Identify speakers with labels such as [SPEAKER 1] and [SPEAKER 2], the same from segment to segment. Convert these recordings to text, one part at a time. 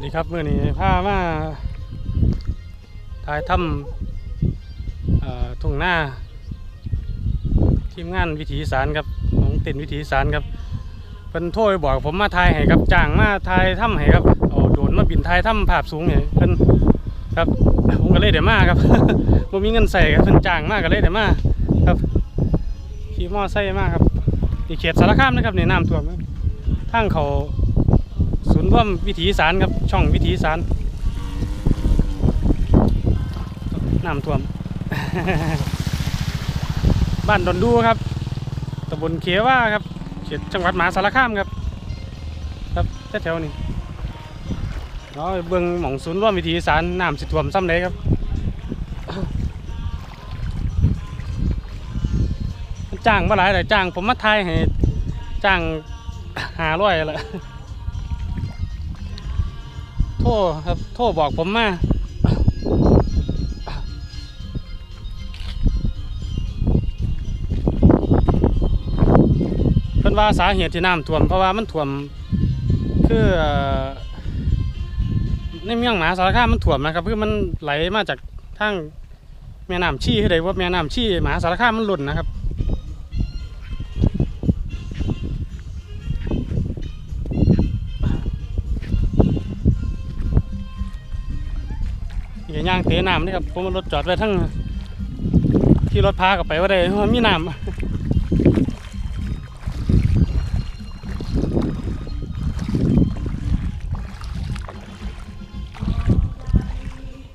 [SPEAKER 1] วัสดีครับเมื่อนี้พามาถ่ายทำทุ่งหน้า ทีมงานวิถีสารครับของตินวิถีสารครับเป็นโทรไปบอกผมมาถ่ายให้ครับจ้างมาถ่ายทำให้ครับเอาโดนมาบินถ่ายทำภาพสูงเนี่ยเพิ่นครับผมก็เลยเดี๋ยวมาครับผมมีเงินใส่ครับเพิ่นจ้างมากก็เลยเดี๋ยวมาครับขี่มอไซค์มากครับที่เขตสารคามนะครับในน้ำท่วมทางเขา นย์ร่วมวิถีสารครับช่องวิถีสารน้ำท่วม บ้านดอนดูครับตำบลเขว่าครับเขตจังหวัดมหาสารคามครับ ครับแถวๆนี้เนาะเบื้องหม่องศูนย์ร่วมวิถีสารน้ำสิท่วมซ้ำเลยครับจ้างมาหลายเลยจ้างผมมาทายให้จ้างหาร้อยละ รครับ โทรบอกผมมาเพิ่นว่าสาเหตุที่น้ำท่วม เพราะว่ามันท่วม คือในเมืองมหาสารคามมันท่วมนะครับคือมันไหลมาจากทางแม่น้ำชี้ให้ได้ว่าแม่น้ำชี้มหาสารคามมันหล่นนะครับ ยางเตะน้ำนี่ครับผมรถจอดไว้ทั้งที่รถพากลับไปว่าได้เพรมันมีน้ำ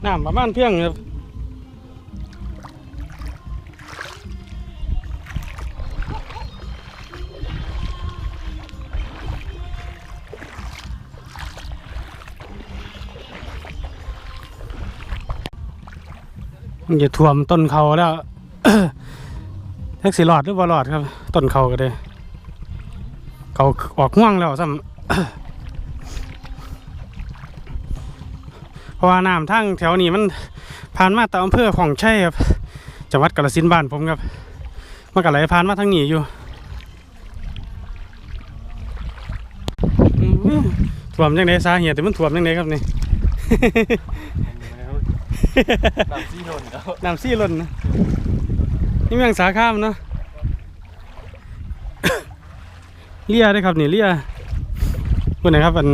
[SPEAKER 1] น้ำประมาณเพียง มันจะท่วมต้นเขาแล้วแท็กซี่หลอดหรือว่าหลอดครับ ต้นเขาก็ได้ เขาออกห่วงแล้วซ้ำเพราะว่าน้ำทั้งแถวนี้มันผ่านมาตามอำเภอของชัยครับจังหวัดกาฬสินธุ์บ้านผมครับมันก็ไหลผ่านมาทางนี้อยู่ท่วมยังไงสาเหตุแต่มันท่วมยังไงครับนี่
[SPEAKER 2] น้ำซีนนท์ครับ
[SPEAKER 1] น้ำซี่ล้นนะนี่เมืองสาข้ามเนาะเลียได้ครับนี่เลียคุณนะครับอัน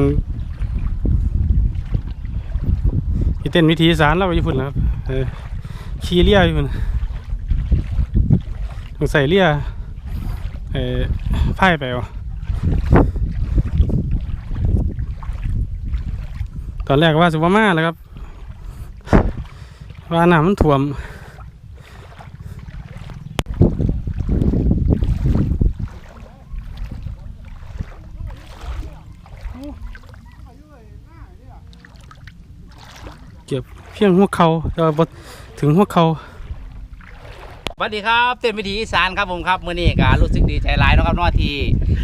[SPEAKER 1] ที่เต้นวิธีสารเราอยู่พุ่นนะครับเออขี่เลียอยู่พุ่นต้องใส่เลียเออไพ่ไปวะตอนแรกว่าสุวามาแล้วครับ ว่าน้ำมันท่วมเก็บเพียงหัวเขาแต่ว่าบ่ถึงหัวเขา
[SPEAKER 3] วัสดีครับเต้นวิถีอีสานครับผมครับมื้อนี้ก็รู้สึกดีใจหลายเนาะครับเนาะที่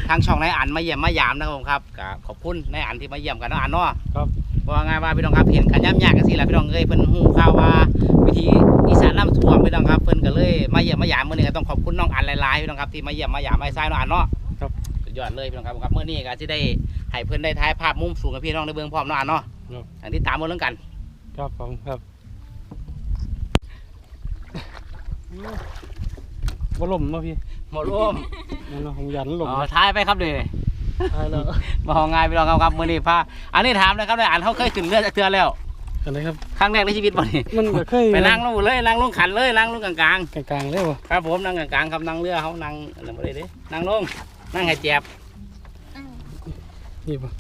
[SPEAKER 3] ทางช่องนายอันมาเยี่ยมมายามนะครับผมครับก็ขอบคุณนายอันที่มาเยี่ยมกันเนาะอันเนาะ
[SPEAKER 1] ครับ
[SPEAKER 3] ว่าไงว่าพี่น้องครับเห็นกันย่ำยากกันสิล่ะพี่น้องเอ้ยเพิ่นฮู้ข่าวว่าวิถีอีสานน้ำท่วมพี่น้องครับเพิ่นก็เลยมาเยี่ยมมายามมื้อนี้ก็ต้องขอบคุณน้องอันหลายๆพี่น้องครับที่มาเยี่ยมมายามไอ้ทรายเนาะอันเนาะ
[SPEAKER 1] ครับ
[SPEAKER 3] สุดยอดเลยพี่น้องครับครับมื้อนี้ก็สิได้ให้เพิ่นได้ถ่ายภาพมุมสูงกับพี่น้องได้เบิ่งพร้อมเนาะอันเนาะ
[SPEAKER 1] ครับ
[SPEAKER 3] อันที่ตามมาเรื่องกัน
[SPEAKER 1] ครับผมครับ บ่ล่มมาพี่
[SPEAKER 3] หมดร่วม
[SPEAKER 1] นั่นเนาะผมยันล่ม
[SPEAKER 3] อ๋อถ่ายไปครับเด้อ
[SPEAKER 1] ตายแล้ว
[SPEAKER 3] มาห้องงานพี่น้องครับครับมื้อนี้พาอันนี้ถามนะครับนายอันเขาเคยขึ้นเรือจากเทือแล้ว
[SPEAKER 1] อันนี้ครับ
[SPEAKER 3] ครั้งแรกในชีวิตบ่นี่
[SPEAKER 1] มันก็เคย
[SPEAKER 3] ไปนั่งลงเลยนั่งลงขันเลยนั่งลงกลาง
[SPEAKER 1] กลางๆเลยวะ
[SPEAKER 3] ๆครับผมนั่งกลางๆครับนั่งเรือเขานั่งอะไรบ่ได้เด้นั่งลงนั่งให้แจบ
[SPEAKER 1] นี่ปะ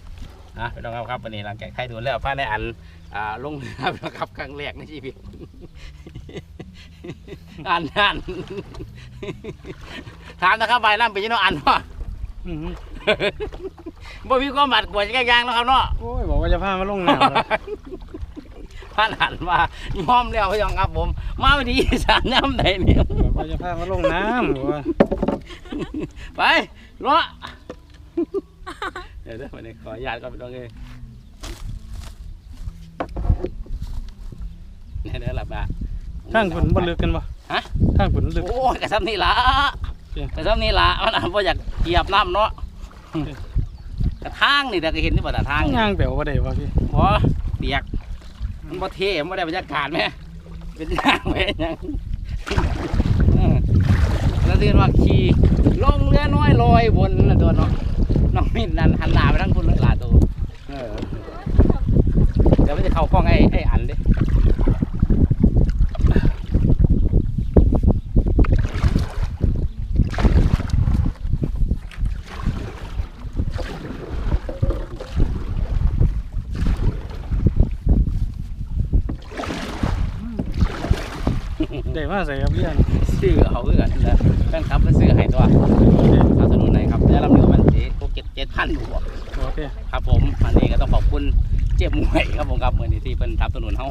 [SPEAKER 3] อะพี่น้องครับครับวันนี้หลังจากไข่ดูแล้วพาในอันอ่าลงเรือพี่น้องครับครั้งแรกในชีวิต อันอันถามนะครับใบน้ำเป็นยังไงอันวะ
[SPEAKER 1] อื้อหือ
[SPEAKER 3] บ่มีความบาดกลัวจะแก้ยางแล้วครับเนาะ
[SPEAKER 1] โอ้ยบอกว่าจะพามาลงน้ำแล้ว
[SPEAKER 3] ท่านหันมายอมแล้วพี่น้องครับผม มาวันนี้สามน้ำไหนเนี่ย
[SPEAKER 1] บอกว่าจะพามาลงน้ำบอกว่า
[SPEAKER 3] ไปรอเดี๋ยวเดี๋ยววันนี้ขออนุญาตก่อนพี่น้องเอ้ยเดี๋ยวเดี๋ยวหลับอะ
[SPEAKER 1] ข้างฝนบ่ลึกกันบ่
[SPEAKER 3] ฮะ
[SPEAKER 1] ข้างฝนลึก
[SPEAKER 3] โอ้ยกระซับนี่ละ
[SPEAKER 1] เจ้
[SPEAKER 3] กระซับนี่ละมันอ่านว่าอยากเหยียบน้ำเนาะ
[SPEAKER 1] อืม
[SPEAKER 3] กระระทางนี่แต่ก็เห็นนี่บ่ตาทาง
[SPEAKER 1] ย่างแปลว่าได้วะพี่
[SPEAKER 3] บ่เปียก มันบ่เท่มันบ่ได้บรรยากาศแม่เป็นย่างแม่ยังเออแล้วเรียนว่าขี่ลงเรือน้อยลอยบนน่ะตัวเนาะน้องมินนั่นหันหน้าไปทางคุณเลยหลาตัวเออเดี๋ยวมันจะเข้ากล้องไอ้ไอ้อันเด้
[SPEAKER 1] ได้มาใส่ครับเรียน
[SPEAKER 3] ซื้อเอาคือกัน นะแฟนคลับมาซื้อให้ตัวสนับสนุนไหนครับได้รับเงินมันเจ็ดเจ็ดเจ็ดพันบวก
[SPEAKER 1] โอเค
[SPEAKER 3] ครับผมอันนี้ก็ต้องขอบคุณเจ็บมวยครับผมครับเมื่อนี้ที่เป็นสนับสนุนเฮา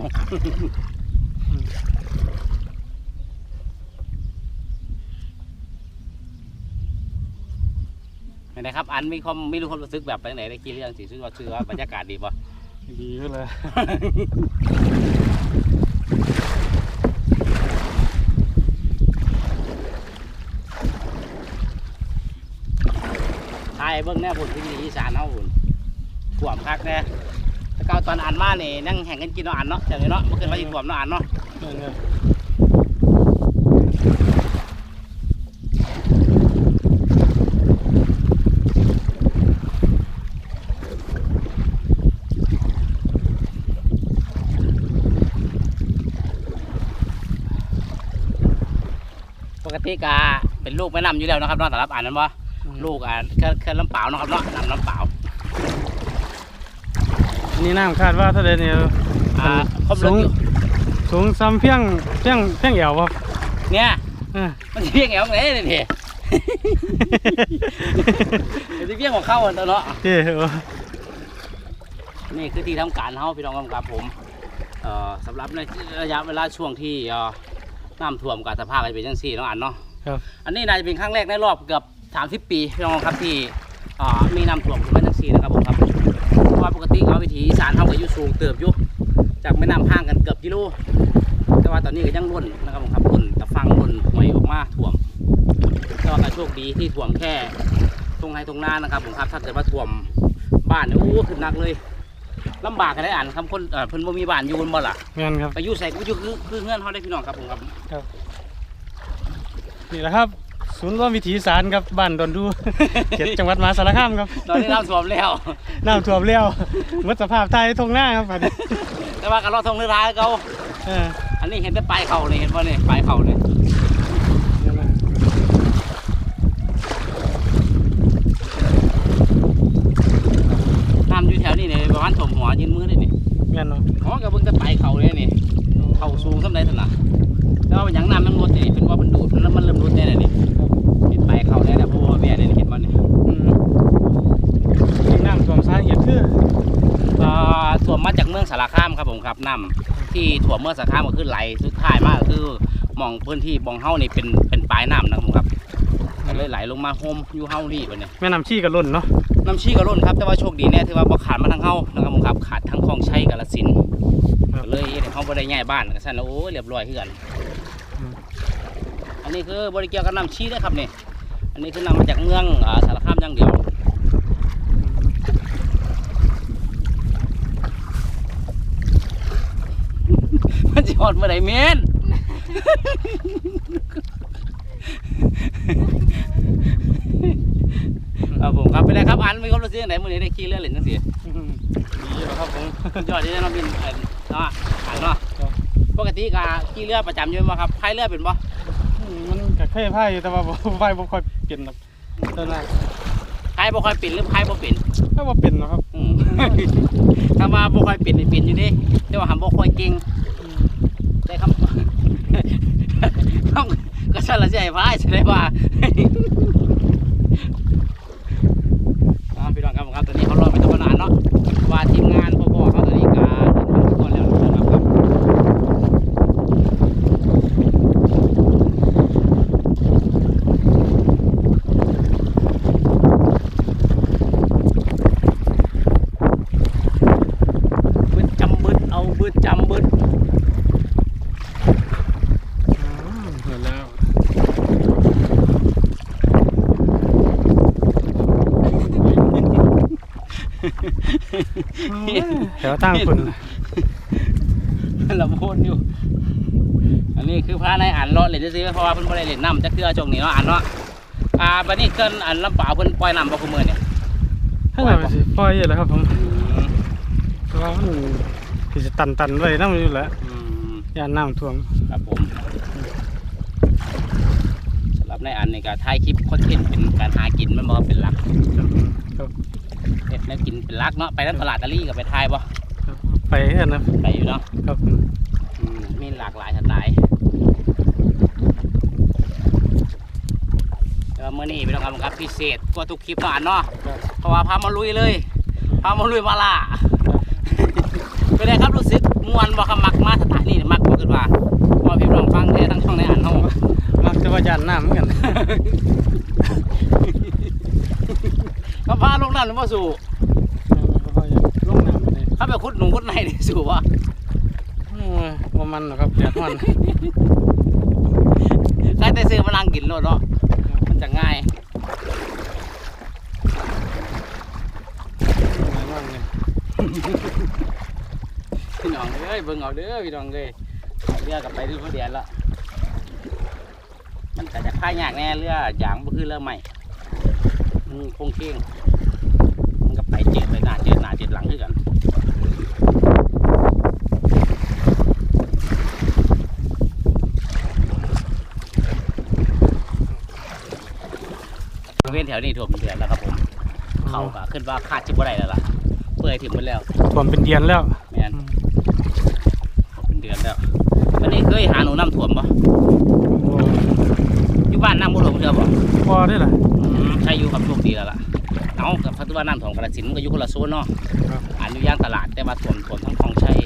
[SPEAKER 3] ไม่ได้ครับอันมีความไม่รู้ความรู้สึกแบบไหนได้กี่เรื่องสิซื้อว่าซื้อว่าบรรยากาศดีป่ะ
[SPEAKER 1] ดีอยู่เลย
[SPEAKER 3] ทาย เบิ้งแน่พุ่นที่นี่อีสานเฮาพุ่นถ่วมคักแน่แต่เกาตอนอ่านมาเนี่นั่งแข่งกันกินเนาะอ่านเนาะอย่างนี้เนาะเมื่อคืนว่าสิถ่วมเนาะอ่านเนาะปกติกาเป็นลูกแม่น้ำอยู่แล้วนะครับนาะแต่รับอ่านนั้นว่า ลูกอ่านแค่แค่ลำเปล่าเนาะครับเนาะน้ำน้ำเปล่า
[SPEAKER 1] อันนี่น้ำคาดว่าเท่าไรเนี่ย
[SPEAKER 3] อ่าครบรถอยู่
[SPEAKER 1] สูงซ้ำเพียงเพียงเพียงเอวครับ
[SPEAKER 3] เนี่ย
[SPEAKER 1] เออ
[SPEAKER 3] มันสิเพียงแอวไหนนี่ทีมันสิเพียงของเข้าอันเนาะ
[SPEAKER 1] เท่เออ
[SPEAKER 3] นี่คือที่ทำการเฮาพี่น้องครับผมเอ่อสำหรับในระยะเวลาช่วงที่เอ่อน้ำท่วมกับสภาพก็จะเป็นจังซี่เนาะอันเนาะ
[SPEAKER 1] ครับ
[SPEAKER 3] อันนี้น่าจะเป็นครั้งแรกในรอบเกือบ 30 ปีพี่น้องครับที่อ่ามีน้ำท่วมขึ้นมาจังซี่นะครับผมครับเพราะว่าปกติเขาวิถีอีสานเขาก็อยู่สูงเติบอยู่จากแม่น้ำห่างกันเกือบกิโลแต่ว่าตอนนี้ก็ยังล้นนะครับผมครับล้นตะฟังล้นหวยออกมาท่วมแต่ว่าก็โชคดีที่ท่วมแค่ตรงไฮตรงหน้านะครับผมครับถ้าเกิดว่าท่วมบ้านเนี่ยโอ้ขึ้นหนักเลยลำบากกันได้อ่านคำคนเอ่อเพิ่นบ่มีบ้านอยู่บนบ่ล่ะ
[SPEAKER 1] แม่นครับ
[SPEAKER 3] ไปอยู่ใส่ก็อยู่คือคือเงื่อนเขาได้พี่น้องครับผมครับ
[SPEAKER 1] นี่แหละครับ ศูนย์รวมวิถีอีสารครับบ้านดอนดู เขตจังหวัดมหาสารคามครับ
[SPEAKER 3] ตอนนี้น้ำท่วมแล้ว
[SPEAKER 1] น้ำท่วมเลี้ยวหมดสภาพไทยทงหน้าครับบัดนี้
[SPEAKER 3] แต่ว่ากันรอทงเรือท้ายเขา
[SPEAKER 1] เออ
[SPEAKER 3] อันนี้เห็นแต่ปลายเข่าเลยเห็นป่ะเนี่ยปลายเข่าเลย
[SPEAKER 1] นั่นแหละ
[SPEAKER 3] น้ำอยู่แถวนี้เนี่ยประมาณถมหัวยืนมือได้นี่
[SPEAKER 1] แม่นเนาะ
[SPEAKER 3] อ๋อกับเบิ่งแต่ปลายเข่าเลยนี่เข่าสูงสำไรถนัด
[SPEAKER 1] คา
[SPEAKER 3] มครับผมครับน้ำที่ถ่วมเมืองสารคามก็คือไหลสุดท้ายมากก็คือหมองพื้นที่บองเฮานี่เป็นเป็นปลายน้ำนะครับผมครับก็เลยไหลลงมาโฮมอยู่เฮานี่ป่ะเนี่ย
[SPEAKER 1] แม่น้ำชี้กับล้นเนาะ
[SPEAKER 3] น้ำชี้ก็ล้นครับแต่ว่าโชคดีแน่ที่ว่าบ่ขาดมาทางเฮานะครับผมครับขาดทั้งคลองชัยกาฬสินธุ์ก็เลยเฮ็ดให้เฮาบ่ได้ย้ายบ้านก็ซั่นแล้วโอ้ยเรียบร้อยคือกัน
[SPEAKER 1] อืม
[SPEAKER 3] อันนี้คือบ่ได้เกี่ยวกับน้ำชี้เด้อครับนี่อันนี้คือนำมาจากเมืองอ่าสารคามอย่างเดียว มันสิฮอดเมื่อใดแม่นครับผมครับเป็นไรครับอันมีความรู้สึกยังไงมื้อนี้ได้ขี่เรือเล่นจังซี่
[SPEAKER 1] อืมดีแล้วครับผม
[SPEAKER 3] ยอดที่ได้น้องบินเอ่อเนาะอ่านเนาะ
[SPEAKER 1] ครับ
[SPEAKER 3] ปกติกาขี่เรือประจำอยู่บ่ครับพายเรือเป็นบ่
[SPEAKER 1] อืมมันก็เคยพายอยู่แต่ว่าบ่พายบ่ค่อยเปลี่ยนหรอกตอนนั้น
[SPEAKER 3] พายบ่ค่อยเป็นหรือพายบ่เป็น
[SPEAKER 1] ถ้าบ่เป็นหรอกครับ
[SPEAKER 3] อืมถ้าว่าบ่ค่อยเป็นนี่เป็นอยู่เดิแต่ว่าหำบ่ค่อยเก่ง
[SPEAKER 1] อืม
[SPEAKER 3] ได้คำคำ ก็สั่ละให้พายแสดงว่าพี่น้องครับผมครับตอนนี้เขารอไปตั้งนานเนาะว่าทีมงานพ่อๆเขาตอนนี้กาเดินทางไปก่อนแล้วนะครับครับ บึดจำบึดเอาบึดจำบึด
[SPEAKER 1] อืมเห็นแล้ว แถวตั้งคุณ
[SPEAKER 3] ลำพูนอยู่ อันนี้คือพระในอันเลาะเล่นซื้อๆเพราะว่าเพิ่นบ่ได้เล่นน้ำจักเทื่อช่วงนี้เนาะอันเนาะอ่าบัดนี้เกินอันลำเปล่าวเพิ่นปล่อยน้ำบ่คุมื้อเนี่ย
[SPEAKER 1] ถ้าเราสิปล่อยอยู่แล้วครับผมเพราะว่ามันสิจะตันตันๆไว้น้ำอยู่แหล้ว
[SPEAKER 3] อืม
[SPEAKER 1] ยานน้ำท่วม
[SPEAKER 3] ครับผมสำหรับในอันนี้ก็ถ่ายคลิปคอนเทนต์เป็นการหากินแมันบ่เป็นหลัก
[SPEAKER 1] ครับผมครับ
[SPEAKER 3] เฮ็ดแนวกินเป็นหลักเนาะไปนั้นตลาดตะลี่ก็ไปถ่ายบ่
[SPEAKER 1] ครับไปเถอะนะ
[SPEAKER 3] ไปอยู่เนาะ
[SPEAKER 1] ครับผม
[SPEAKER 3] อืมมีหลากหลายสไตล์เดี๋ยวมื่อนี้พี่น้องครับครับพิเศษกว่าทุกคลิปเนาะอันเนาะ
[SPEAKER 1] ครับ
[SPEAKER 3] เพราะว่าพามาลุยเลยพามาลุยมาล่าเป็นไงครับรู้สึกมวนบ่ครับมักมาสถานนี่มักบ่ขึ้นว่าเพอพี่น้องฟังแท้ทั้งช่องในอันเฮา
[SPEAKER 1] มักจะว่ายานน้ำเหมือนกัน
[SPEAKER 3] ก็พาลงน้ำหรือว่าสู่
[SPEAKER 1] ลงน้ำไปเลย
[SPEAKER 3] เขาไปคุดหนุ่มคุดในนี่สู่วะ
[SPEAKER 1] โอ้ยบ่มันหรอกครับแดดมัน
[SPEAKER 3] ใครแต่ซื้อมานั่งกินโลดเนาะมันจะง่ายพี่น้องเอ้ยเบิ่งเอาเด้อพี่น้องเอ้ยเอาเรือกับไปดูเขาเดียนละมันก็จะค่ายยากแน่เรืออย่างบ่คือเรือใหม่อืมคงเก่งมันก็ไปเจ็ดไปหน้าเจ็ดหน้าเจ็ดหลังคือกันบริเวณแถวนี้ท่วมเดือนแล้วครับผม เขาก็ขึ้นว่าคาดจิบบ่ได้แล้วล่ะ เปื่อยถึงหมดแล้ว
[SPEAKER 1] ท่วมเป็นเดือนแล้ว
[SPEAKER 3] แม่นเป็นเดือนแล้ววันนี้เคยหาหนูน้ำท่วมปะ
[SPEAKER 1] โอ้
[SPEAKER 3] อยู่บ้านน้ำบ่ท่วมเชื่อปะ
[SPEAKER 1] พอได้ล่ะ
[SPEAKER 3] ใช่อยู่กับโชคดีแล้วล่ะ เอากับพัฒนาน้ำท่วมกระสินธุ์มันก็อยู่คนละโซนเนาะ
[SPEAKER 1] ครับ
[SPEAKER 3] อันอยู่ย่างตลาดแต่มาท่วมท่วมทั้งคลองชัย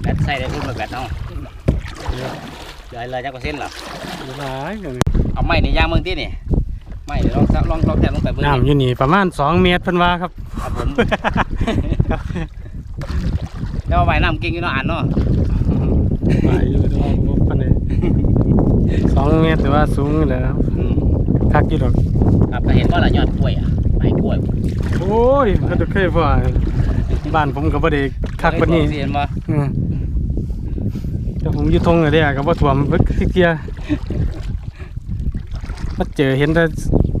[SPEAKER 3] แบตใส่ได้พุ่นมาแบตเนาะ เดี๋ยวเลยจักเปอร์เซ็นต์เหรอ
[SPEAKER 1] หลายกัน
[SPEAKER 3] เอาไม้ในย่างเมืองที่นี่ไม้เดี๋ยวลองลองลองแทนลงไปเบิ่ง
[SPEAKER 1] น้ำอยู่นี่ประมาณ2เมตรเพิ่นว่าครับ
[SPEAKER 3] ครับผมแล้วไม้น้ำเก่งอยู่เนาะอ่านเนาะ
[SPEAKER 1] ไปอยู่แต่ว่าบ่ปานใดสองเมตรแต่ว่าสูงเลยครับ
[SPEAKER 3] อืม
[SPEAKER 1] คักอยู่ดอก
[SPEAKER 3] ครับก็เห็นว่าละยอดกล้วยอะใบกล้วย
[SPEAKER 1] โอ้ยเขาจะเคยว่าบ้านผมก็บ่ได้คักปานนี้
[SPEAKER 3] เห็นบ่
[SPEAKER 1] อืม แต่ผมอยู่ทงเลยเด้ก็บ่ท่วมเบิกเที่ยมาเจอเห็นแต่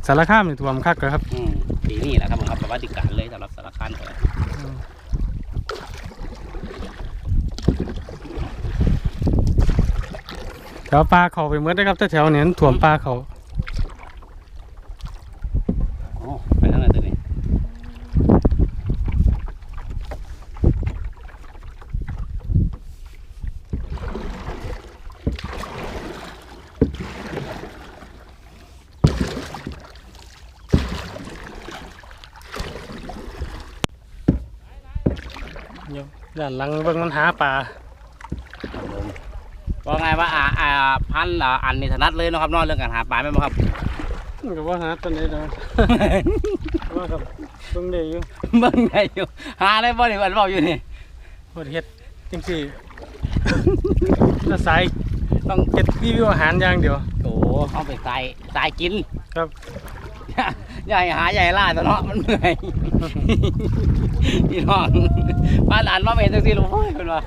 [SPEAKER 1] สารคามนี่ท่วมคักเลยครับ
[SPEAKER 3] อืมปีนี้แหละครับผมครับประวัติการเลยสำหรับสารคามเลย
[SPEAKER 1] แถวปลาเขาไปเมื่อได้ครับแต่แถวนี้ถ่วมปลาเขา
[SPEAKER 3] โอ้ไปทางนั้นตัวนี้
[SPEAKER 1] เดี๋ยวด้านหลังเบิ่งมันหาปลา
[SPEAKER 3] ครับผมว่าไงว่าอ่าอ่าพันธุ์อ่าอันนี้ถนัดเลยเนาะครับเนอกเรื่องการหาปลาไหมนบ่ครับ
[SPEAKER 1] มันก็ว่าหาตัวนี้นะว่าครับเบิ่งได้อยู่
[SPEAKER 3] เบิ่งได้อยู่หาได้บ่นี่วันเว้าอยู่นี่
[SPEAKER 1] บ่ได้เฮ็ดจังซี่แล้วสาย
[SPEAKER 3] ต้อง
[SPEAKER 1] เฮ็ดรีวิวอาหารอย่างเดียว
[SPEAKER 3] โอ้เอาไปใส่ใส่กิน
[SPEAKER 1] ครับ
[SPEAKER 3] ใหญ่หาใหญ่ล่าตัวเนาะมันเหนื่อยพี่น้องบ้านอ่านมาเป็นจังซี่ลูกโอ้ยเพิ่นว่า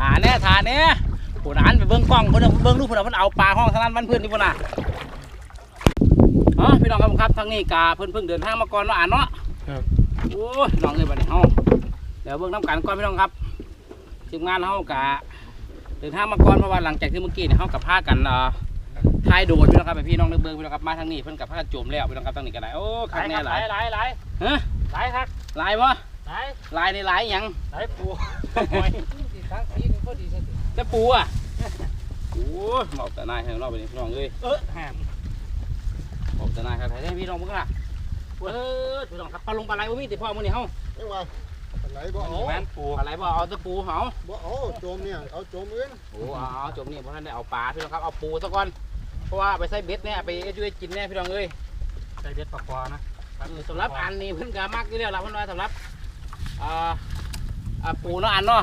[SPEAKER 3] หาแน่ทานแน่ผู้นั้นไปเบิ่งกล้องเพิ่นเอาเบิ่งลูกเพิ่นเอาเพิ่นเอาปลาห้องทางนั้นบ้านเพิ่นนี่พุ่นน่ะอ๋อพี่น้องครับผมครับทางนี้กาเพิ่นเพิ่งเดินทางมาก่อนเนาะอ่านเนาะ
[SPEAKER 1] ครับ
[SPEAKER 3] โอ้ยน้องเอ้ยบัดนี้เฮาเดี๋ยวเบิ่งน้ำกันก่อนพี่น้องครับทีมงานเฮากะ เดินทางมาก่อนเพราะว่าหลังจากที่เมื่อกี้เนี่ยเฮากับพากันเอ่อทายโดดพี่น้องครับให้พี่น้องได้เบิ่งพี่น้องครับมาทางนี้เพิ่นกับพากันโจมแล้วพี่น้องครับทางนี้ก็ได้โอ้คักแน่หลาย
[SPEAKER 1] หลายหลาย
[SPEAKER 3] ฮะ
[SPEAKER 1] หลายครับ
[SPEAKER 3] หลายบ่
[SPEAKER 1] หลาย
[SPEAKER 3] หลายในหลายหยัง
[SPEAKER 1] หลายปู
[SPEAKER 3] จะปูอะโอ้ยหมอกแต่นายข้างนอกไปนี่พี่น้องเอ้ย
[SPEAKER 1] เออแหม
[SPEAKER 3] หมอกแต่นายครับให้พี่น้องเบิ่งล่ะเออพี่น้องครับปลาลงปลาไหลบ่มีติพ่อมื้อนี้เฮา
[SPEAKER 4] ยังว่า ไหลบ่เอา
[SPEAKER 2] แม่นปู
[SPEAKER 3] อะไรบ่เอาตะปูเหา
[SPEAKER 4] บ่เอาโจมเนี่ยเอาโจมอื่น
[SPEAKER 3] โอ้เอาเอาจมนี่เพราะท่านได้เอาปลาพี่น้องครับเอาปูซะก่อนเพราะว่าไปใส่เบ็ดเนี่ยไปช่วยกินแน่พี่น้องเอ้ย
[SPEAKER 1] ใส่เบ็ดปลาควานะ
[SPEAKER 3] เออสำหรับอันนี้เพิ่นก็มักอยู่แล้วล่ะเพิ่นว่าสำหรับอ่าอ่าปูเนาะอันเนาะ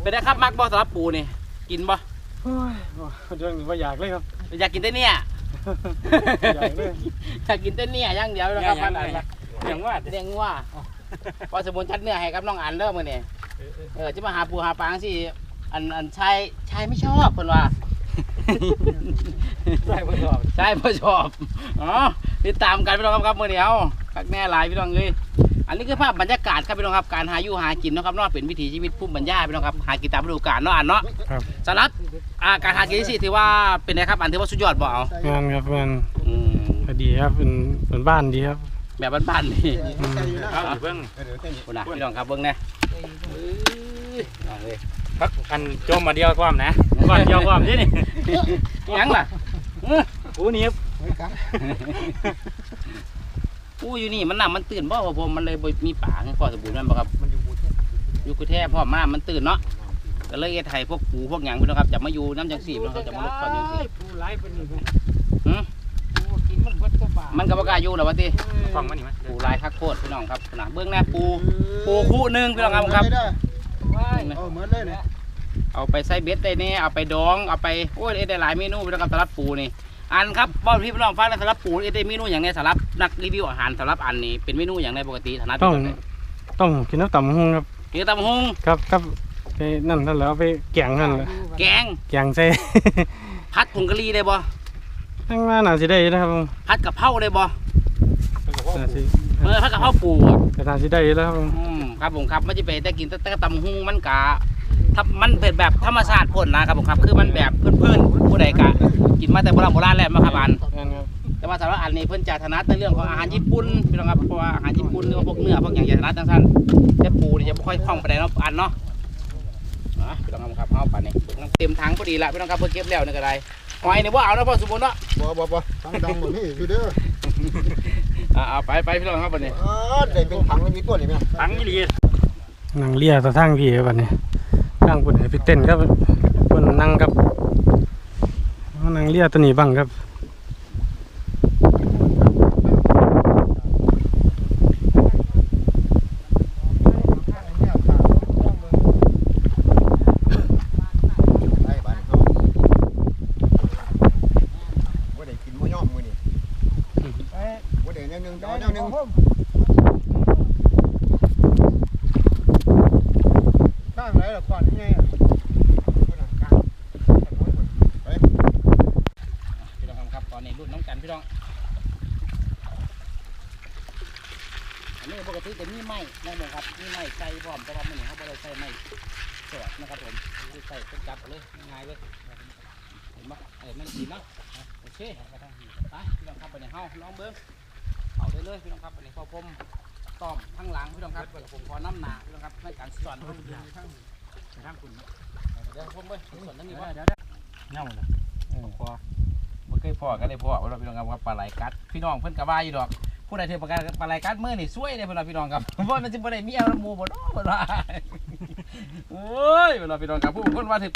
[SPEAKER 3] เป็นได้ครับมักบ่สำหรับปูนี่กินบ่
[SPEAKER 1] โอ้ยเรื่องนี้ว่าอยากเลยครับ
[SPEAKER 3] อยากกินแต่เนี่ย
[SPEAKER 1] อยากเลย
[SPEAKER 3] อยากกินแต่เนี่ยอย่างเดียวนะครับอันอันละ
[SPEAKER 1] อย่างว่า
[SPEAKER 3] เลี้ยงว่า พอสมบูรณ์ชัดเนื้อให้กับน้องอันเริ่มมื้อนี่เออจะมาหาปูหาปลาจังซี่อันอันชายชายไม่ชอบเพิ่นว่า
[SPEAKER 1] ใช่เพื่อนชอบ
[SPEAKER 3] ใช่พ่อชอบอ๋อติดตามกันพี่น้องครับครับมื้อนี้เอาคักแน่หลายพี่น้องเอ้ยอันนี้คือภาพบรรยากาศครับพี่น้องครับการหาอยู่หากินเนาะครับเนอกเป็นวิถีชีวิตภูมิปัญญาพี่น้องครับหากินตามฤดูกาลเนาะอันเนาะ
[SPEAKER 1] ครับ
[SPEAKER 3] สำหรับอ่าการหากินที่สี่ถือว่าเป็นไงครับอันถือว่าสุดยอดบ่เอา
[SPEAKER 1] งานครับงาน
[SPEAKER 3] อืม
[SPEAKER 1] ก็ดีครับเป็นเป็นบ้านดีครับ
[SPEAKER 3] แบบบ้านๆนี่
[SPEAKER 4] ใส่อยู่นะ
[SPEAKER 2] เอาเบิ่ง
[SPEAKER 4] เดี๋ยวแค่นี้
[SPEAKER 3] คุณนะพี่น้องครับเบิ่งแน่เอ้ยเอาเลย
[SPEAKER 2] พักอันโจมมาเดียวความนะก่อนเดียวความที่นี่
[SPEAKER 3] อิหยังล่ะอื้อ
[SPEAKER 2] ปูนี่ครับ
[SPEAKER 4] ไว้กัน
[SPEAKER 3] อู้อยู่นี่มันน้ำมันตื่นบ่ว่าผมมันเลยบ่มีป่าพอสมบูรณ์แม่นบ่ครับ
[SPEAKER 4] มันอยู่บูเทพ
[SPEAKER 3] อยู่กุแท้พ่อมามันตื่นเนาะก็เลยเอ็ดให้พวกปูพวกหยังพี่น้องครับจะมาอยู่น้ำจังสีพี่น้องครับจะมาลบตอนจังสี มั
[SPEAKER 1] นเบิดตัวป่า
[SPEAKER 3] มันก็บ่กล้าอยู่หรอกว่าติ
[SPEAKER 2] ฟังมานี่มั้ย
[SPEAKER 3] ปูลายคักโคตรพี่น้องครับนะเบื้องแน่ปูปูคู่หนึงพี่น้องครับผมครับ
[SPEAKER 4] เอาเหมือนเลยเนี่ย
[SPEAKER 3] เอาไปใส่เบ็ดได้เนี่ยเอาไปดองเอาไปโอ้ยเอ็ดได้หลายเมนูพี่น้องครับสำหรับปูนี่อันครับบ่พี่น้องฟังนะสำหรับปูเอ็ดได้เมนูอย่างเนี้สำหรับนักรีวิวอาหารสำหรับอันนี้เป็นเมนูอย่างไรปกติฐานะ
[SPEAKER 1] ต้อง
[SPEAKER 3] เป็นแบบไหน
[SPEAKER 1] ต้องกินน้ำต่ำหงครับ
[SPEAKER 3] เกี๊ยวตำฮง
[SPEAKER 1] ครับครับไปนั่นนั่นแล้วไปแกงนั่นแหละ
[SPEAKER 3] แกง
[SPEAKER 1] แกงใส่
[SPEAKER 3] พัดผงกะหรี่ได้บ่
[SPEAKER 1] ทั้งว่าน่าสิได้นะครับ
[SPEAKER 3] พัดกะเพราได้บ่
[SPEAKER 1] น่าสิ
[SPEAKER 3] เมื่อพัดกะเพราปูอะ
[SPEAKER 1] แต่น่าสิได้แล้วครับ
[SPEAKER 3] อืมครับผมครับไม่ใช่ไปแต่กินแต่แต่ตำฮงมันกะถ้ามันเป็นแบบธรรมชาติพ่นนะครับผมครับคือมันแบบพื้นๆผู้ใดกะกินมาแต่โบราณโบราณแล้วมาครับอัน
[SPEAKER 1] นั่นครับ
[SPEAKER 3] แต่ว่าสำหรับอันนี้เพิ่นจะถนัดในเรื่องของอาหารญี่ปุ่นพี่น้องครับเพราะว่าอาหารญี่ปุ่นหรือว่าพวกเนื้อพวกอย่างจะถนัดทั้งสั้นแต่ปูนี่จะไม่ค่อยคล่องไปได้เนาะอันเนาะอะพี่น้องครับเอาปันนี่เต็มถังพอดีละพี่น้องครับเพิ่นเก็บแล้วนี่ก็ได้ หอยนี่ว่าเอาเนาะพ่อสมบูรณ์เนาะ
[SPEAKER 4] บ่บ่บ่ทั้งดังหมดนี่อยู่เด้อ
[SPEAKER 3] อ่าเอาไปไปพี่น้องครับปันนี้
[SPEAKER 4] อ๋อได้เป็นถังแล้วมีตัวนี่มั้ย
[SPEAKER 2] ทั้งอีหลี
[SPEAKER 1] นั่งเลียตะทั้งพี่ครับบัดนี้ตั้งปุ่นให้พี่เต้นครับปุ่นนั่งครับเอานั่งเลียตัวนี้บ้างครับ
[SPEAKER 4] ได้บ้านเขาบ่ได้กินบ่ยอมมื้อนี้บ่ได้แนวหนึงเอาแนวหนึงข้างไหนล่ะก่อนยังไงอะพุ่นน่ะกลางถนนพุ่นไป
[SPEAKER 3] พี่น้องครับตอนนี้รุ่นน้ำกันพี่น้องอันนี้ปก ติจะมีไม้นะครับครับมีไม้ใส่พร้อมแต่ว่ามันนี่เขาบ่ได้ใส่ไม้สอดนะครับผมคือใส่เป็นจับเอาเลยง่ายๆเลยเห็นปะเออมันดีเนาะโอเคไปพี่น้องครับไปในเฮาลองเบิ้งเอาได้เลยพี่น้องครับไปในพอผมต้อมทั้งหลังพี่น้องครับผมขอน้ำหนาพี่น้องครับในการสอนทั้งทั้งทั้งคุณเดี๋ยวผมเบิ้งสอนทั้งนี้ว่า
[SPEAKER 2] เน่าเลย
[SPEAKER 3] พอบ่เคยพ่อกันเลยพ่อว่าพี่น้องครับว่าปลาไหลกัด พี่น้องเพิ่นก็ว่าอยู่ดอก ผู้ใดเทประกาปลาไหลกัดมื้อนี่ช่วยเลยพิ่นว่าพี่น้องครับว่ามันสิบ่ได้มียน้ำหมู่บ่เนาะเพิ่นว่าโอ้ยพิ่นว่าพี่น้องครับผู้คนว่าถึง